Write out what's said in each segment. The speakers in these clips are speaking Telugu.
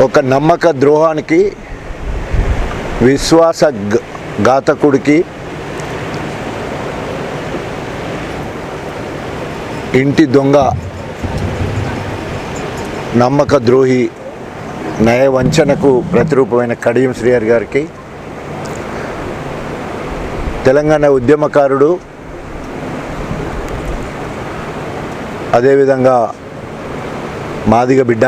ఒక నమ్మక ద్రోహానికి విశ్వాస ఘాతకుడికి ఇంటి దొంగ నమ్మక ద్రోహి నయ వంచనకు ప్రతిరూపమైన కడియం శ్రీహరి గారికి తెలంగాణ ఉద్యమకారుడు అదేవిధంగా మాదిగ బిడ్డ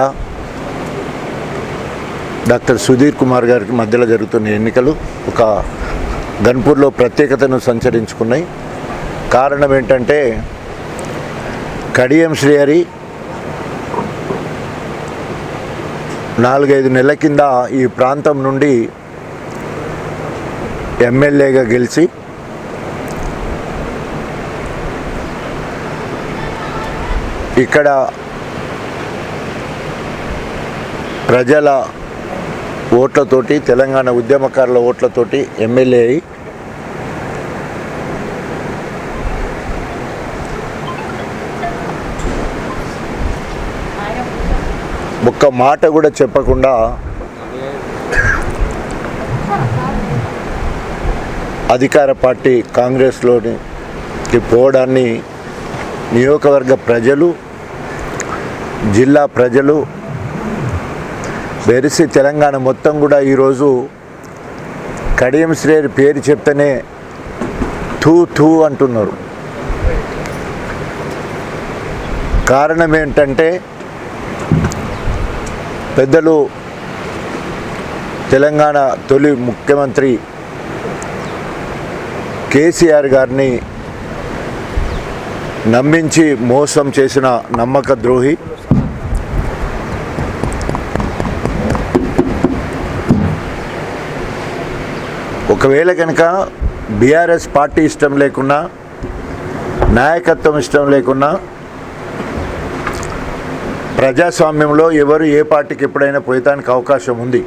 డాక్టర్ సుధీర్ కుమార్ గారికి మధ్యలో జరుగుతున్న ఎన్నికలు ఒక గన్పూర్లో ప్రత్యేకతను సంచరించుకున్నాయి. కారణం ఏంటంటే కడియం శ్రీహరి నాలుగైదు నెలల కింద ఈ ప్రాంతం నుండి ఎమ్మెల్యేగా గెలిచి ఇక్కడ ప్రజల ఓట్లతోటి తెలంగాణ ఉద్యమకారుల ఓట్లతోటి ఎమ్మెల్యే అయి ఒక్క మాట కూడా చెప్పకుండా అధికార పార్టీ కాంగ్రెస్లోకి పోవడాన్ని నియోజకవర్గ ప్రజలు జిల్లా ప్రజలు బెరిసి తెలంగాణ మొత్తం కూడా ఈరోజు కడియం శ్రేయర్ పేరు చెప్తేనే థూ థూ అంటున్నారు. కారణం ఏంటంటే పెద్దలు తెలంగాణ తొలి ముఖ్యమంత్రి కేసీఆర్ గారిని నమ్మించి మోసం చేసిన నమ్మక ద్రోహి ఒకవేళ కనుక బీఆర్ఎస్ పార్టీ ఇష్టం లేకున్నా నాయకత్వం ఇష్టం లేకున్నా ప్రజాస్వామ్యంలో ఎవరు ఏ పార్టీకి ఎప్పుడైనా పోయటానికి అవకాశం ఉంది.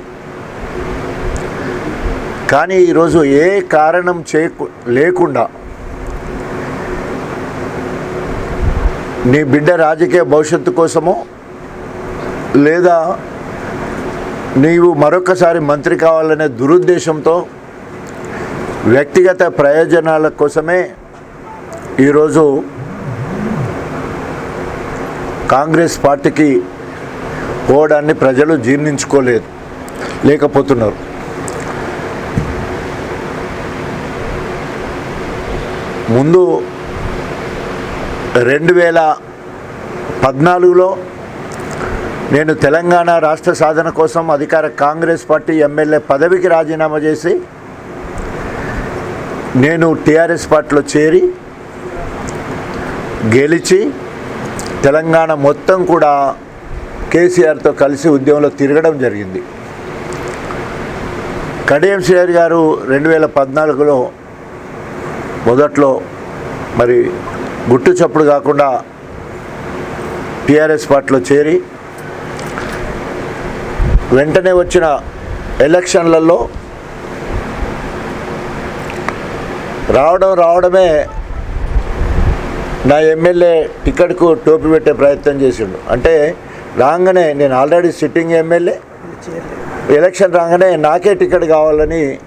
కానీ ఈరోజు ఏ కారణం చేయకు లేకుండా నీ బిడ్డ రాజకీయ భవిష్యత్తు కోసమో లేదా నీవు మరొకసారి మంత్రి కావాలనే దురుద్దేశంతో వ్యక్తిగత ప్రయోజనాల కోసమే ఈరోజు కాంగ్రెస్ పార్టీకి పోవడాన్ని ప్రజలు జీర్ణించుకోలేదు లేకపోతున్నారు. ముందు రెండు వేల పద్నాలుగులో నేను తెలంగాణ రాష్ట్ర సాధన కోసం అధికార కాంగ్రెస్ పార్టీ ఎమ్మెల్యే పదవికి రాజీనామా చేసి నేను టీఆర్ఎస్ పార్టీలో చేరి గెలిచి తెలంగాణ మొత్తం కూడా కేసీఆర్తో కలిసి ఉద్యమంలో తిరగడం జరిగింది. కడియం శ్రీహరి గారు రెండు వేల పద్నాలుగులో మొదట్లో మరి గుట్టు చప్పుడు కాకుండా టీఆర్ఎస్ పార్టీలో చేరి వెంటనే వచ్చిన ఎలక్షన్లలో రావడం రావడమే నా ఎమ్మెల్యే టికెట్కు టోపీ పెట్టే ప్రయత్నం చేసిండు. అంటే రాగానే నేను ఆల్రెడీ సిట్టింగ్ ఎమ్మెల్యే. ఎలక్షన్ రాగానే నాకే టికెట్ కావాలని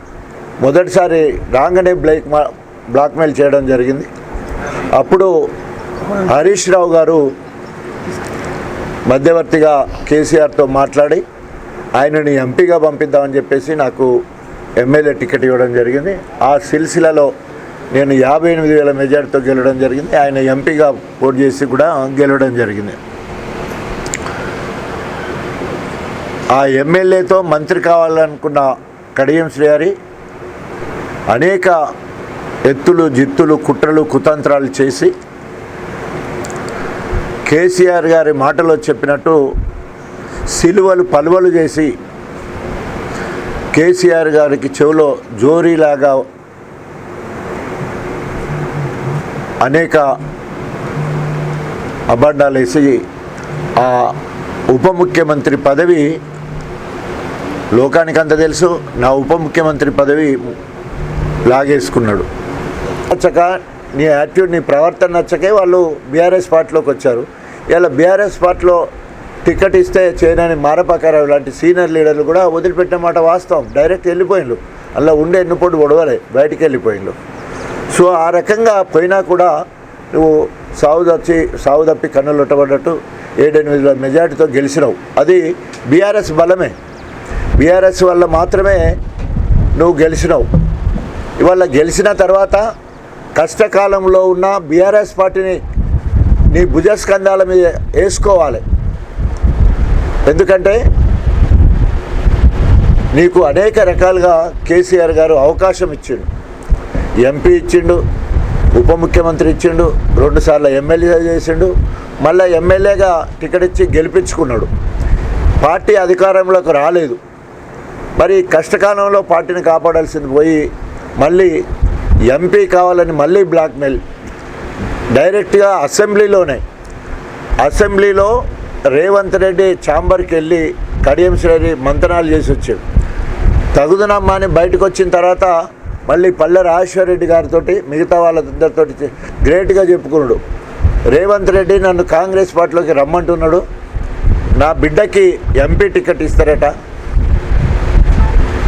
మొదటిసారి రాగానే బ్లాక్ మా- బ్లాక్మెయిల్ చేయడం జరిగింది. అప్పుడు హరీష్ రావు గారు మధ్యవర్తిగా కేసీఆర్తో మాట్లాడి ఆయనని ఎంపీగా పంపిద్దామని చెప్పేసి నాకు ఎమ్మెల్యే టికెట్ ఇవ్వడం జరిగింది. ఆ సిల్సిలలో నేను యాభై ఎనిమిది వేల మెజార్టీతో గెలవడం జరిగింది. ఆయన ఎంపీగా పోటీ చేసి కూడా గెలవడం జరిగింది. ఆ ఎమ్మెల్యేతో మంత్రి కావాలనుకున్న కడియం శ్రీహరి అనేక ఎత్తులు జిత్తులు కుట్రలు కుతంత్రాలు చేసి కేసీఆర్ గారి మాటలో చెప్పినట్టు సిలువలు పలువలు చేసి కేసీఆర్ గారికి చెవిలో జోరీలాగా అనేక అబద్ధాలు వేసి ఆ ఉప ముఖ్యమంత్రి పదవి లోకానికంత తెలుసు నా ఉప ముఖ్యమంత్రి పదవి లాగేసుకున్నాడు. నచ్చక నీ యాటిట్యూడ్ నీ ప్రవర్తన నచ్చకే వాళ్ళు బీఆర్ఎస్ పార్టీలోకి వచ్చారు. ఇలా బీఆర్ఎస్ పార్టీలో టికెట్ ఇస్తే చేయనని మారపాకారావు లాంటి సీనియర్ లీడర్లు కూడా వదిలిపెట్టిన మాట వాస్తవం. డైరెక్ట్ వెళ్ళిపోయిండ్రు. అలా ఉండే ఎన్నుపోటు ఒడవలే బయటికి వెళ్ళిపోయిండ్రు. సో ఆ రకంగా పోయినా కూడా నువ్వు సాగు తప్పి సాగు తప్పి కన్నులు ఏడెనిమిదిల మెజార్టీతో గెలిచినావు. అది బీఆర్ఎస్ బలమే. బీఆర్ఎస్ వల్ల మాత్రమే నువ్వు గెలిచినావు. ఇవాళ గెలిచిన తర్వాత కష్టకాలంలో ఉన్న బీఆర్ఎస్ పార్టీని నీ భుజస్కంధాల మీద వేసుకోవాలి. ఎందుకంటే నీకు అనేక రకాలుగా కేసీఆర్ గారు అవకాశం ఇచ్చిండు. ఎంపీ ఇచ్చిండు ఉప ముఖ్యమంత్రి ఇచ్చిండు రెండుసార్లు ఎమ్మెల్యే చేసిండు మళ్ళీ ఎమ్మెల్యేగా టికెట్ ఇచ్చి గెలిపించుకున్నాడు. పార్టీ అధికారంలోకి రాలేదు. మరి కష్టకాలంలో పార్టీని కాపాడాల్సింది పోయి మళ్ళీ ఎంపీ కావాలని మళ్ళీ బ్లాక్మెయిల్. డైరెక్ట్గా అసెంబ్లీలోనే. అసెంబ్లీలో రేవంత్ రెడ్డి ఛాంబర్కి వెళ్ళి కడియం శ్రేణి మంతనాలు చేసి వచ్చాడు తగుదనమ్మా అని బయటకు వచ్చిన తర్వాత మళ్ళీ పల్లె రాజేశ్వరరెడ్డి గారితో మిగతా వాళ్ళందరితో గ్రేట్గా చెప్పుకున్నాడు. రేవంత్ రెడ్డి నన్ను కాంగ్రెస్ పార్టీలోకి రమ్మంటున్నాడు. నా బిడ్డకి ఎంపీ టికెట్ ఇస్తారట.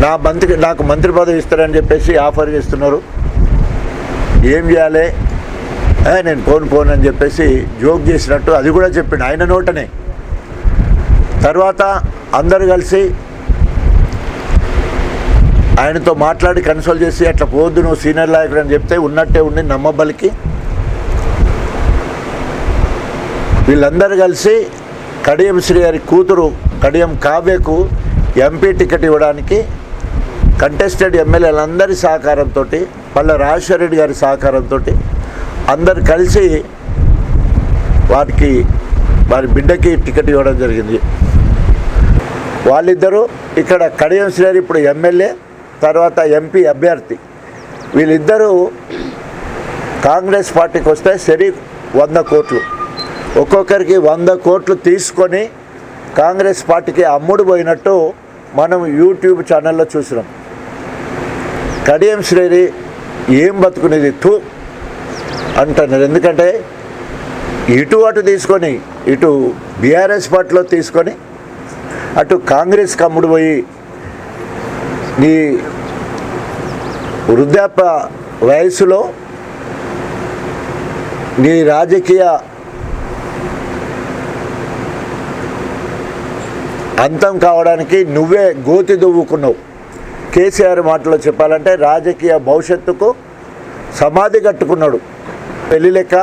నా మంత్రి నాకు మంత్రి పదవి ఇస్తారని చెప్పేసి ఆఫర్ చేస్తున్నారు. ఏం చేయాలి? నేను పోను పోను అని చెప్పేసి జోక్ చేసినట్టు అది కూడా చెప్పిండు ఆయన నోటనే. తర్వాత అందరు కలిసి ఆయనతో మాట్లాడి కన్సల్ట్ చేసి అట్లా పోవద్దు నువ్వు సీనియర్ నాయకుడు అని చెప్తే ఉన్నట్టే ఉండి నమ్మబలికి వీళ్ళందరూ కలిసి కడియం శ్రీ గారి కూతురు కడియం కావ్యకు ఎంపీ టికెట్ ఇవ్వడానికి కంటెస్టెడ్ ఎమ్మెల్యేలందరి సహకారంతో పల్లె రాజేశ్వర రెడ్డి గారి సహకారంతో అందరు కలిసి వారికి వారి బిడ్డకి టికెట్ ఇవ్వడం జరిగింది. వాళ్ళిద్దరూ ఇక్కడ కడియం శ్రీహరి ఇప్పుడు ఎమ్మెల్యే తర్వాత ఎంపీ అభ్యర్థి. వీళ్ళిద్దరూ కాంగ్రెస్ పార్టీకి వస్తే సరి వంద కోట్లు. ఒక్కొక్కరికి వంద కోట్లు తీసుకొని కాంగ్రెస్ పార్టీకి అమ్ముడు పోయినట్టు మనం యూట్యూబ్ ఛానల్లో చూసినాం. కడియం శ్రేణి ఏం బతుకునేది తూ అంటున్నారు. ఎందుకంటే ఇటు అటు తీసుకొని ఇటు బీఆర్ఎస్ పార్టీలో తీసుకొని అటు కాంగ్రెస్ కమ్ముడు పోయి నీ వృద్ధాప్య వయసులో నీ రాజకీయ అంతం కావడానికి నువ్వే గోతి దువ్వుకున్నావు. కేసీఆర్ మాటలో చెప్పాలంటే రాజకీయ భవిష్యత్తుకు సమాధి కట్టుకున్నాడు. పెళ్ళి లెక్క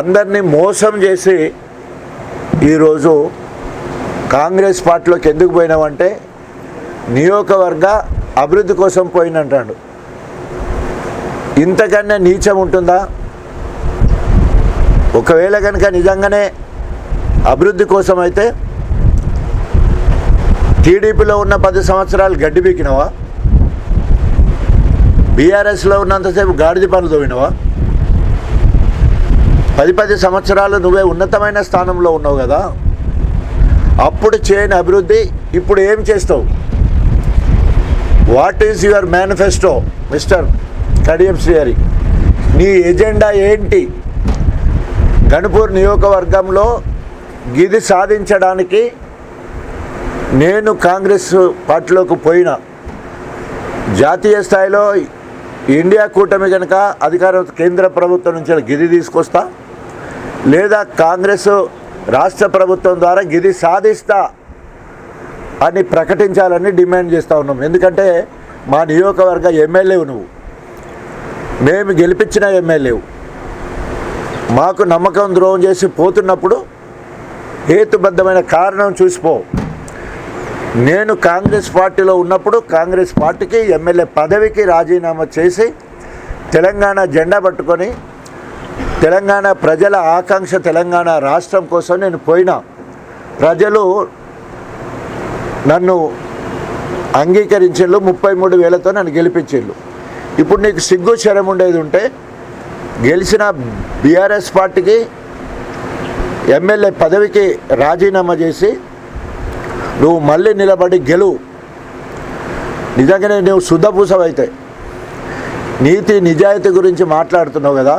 అందరినీ మోసం చేసి ఈరోజు కాంగ్రెస్ పార్టీలోకి ఎందుకు పోయినావంటే నియోజకవర్గ అభివృద్ధి కోసం పోయినంటాడు ఇంతకన్నా నీచం ఉంటుందా? ఒకవేళ కనుక నిజంగానే అభివృద్ధి కోసం అయితే టీడీపీలో ఉన్న పది సంవత్సరాలు గడ్డి పీకినవా? బీఆర్ఎస్లో ఉన్నంతసేపు గాడిద పనులు తోవినవా? పది పది సంవత్సరాలు నువ్వే ఉన్నతమైన స్థానంలో ఉన్నావు కదా. అప్పుడు చేయని అభివృద్ధి ఇప్పుడు ఏం చేస్తావు? What is your manifesto mister Kadiyam Srihari నీ ఎజెండా ఏంటి? గణపూర్ నియోజకవర్గంలో గిది సాధించడానికి నేను కాంగ్రెస్ పార్టీలోకి పోయిన. జాతీయ స్థాయిలో ఇండియా కూటమి కనుక అధికార కేంద్ర ప్రభుత్వం నుంచి గిది తీసుకొస్తా. లేదా కాంగ్రెస్ రాష్ట్ర ప్రభుత్వం ద్వారా గిది సాధిస్తా. అని ప్రకటించాలని డిమాండ్ చేస్తూ ఉన్నాం. ఎందుకంటే మా నియోజకవర్గ ఎమ్మెల్యేవు నువ్వు. మేము గెలిపించిన ఎమ్మెల్యేవు. మాకు నమ్మకం ద్రోహం చేసి పోతున్నప్పుడు హేతుబద్ధమైన కారణం చూసిపో నేను కాంగ్రెస్ పార్టీలో ఉన్నప్పుడు కాంగ్రెస్ పార్టీకి ఎమ్మెల్యే పదవికి రాజీనామా చేసి తెలంగాణ జెండా పట్టుకొని తెలంగాణ ప్రజల ఆకాంక్ష తెలంగాణ రాష్ట్రం కోసం నేను పోయినా. ప్రజలు నన్ను అంగీకరించిళ్ళు ముప్పై మూడు వేలతో నన్ను గెలిపించిళ్ళు ఇప్పుడు నీకు సిగ్గు శరం ఉండేది ఉంటే గెలిచిన బీఆర్ఎస్ పార్టీకి ఎమ్మెల్యే పదవికి రాజీనామా చేసి నువ్వు మళ్ళీ నిలబడి గెలువు నిజంగానే నువ్వు శుద్ధపూసవైతే నీతి నిజాయితీ గురించి మాట్లాడుతున్నావు కదా.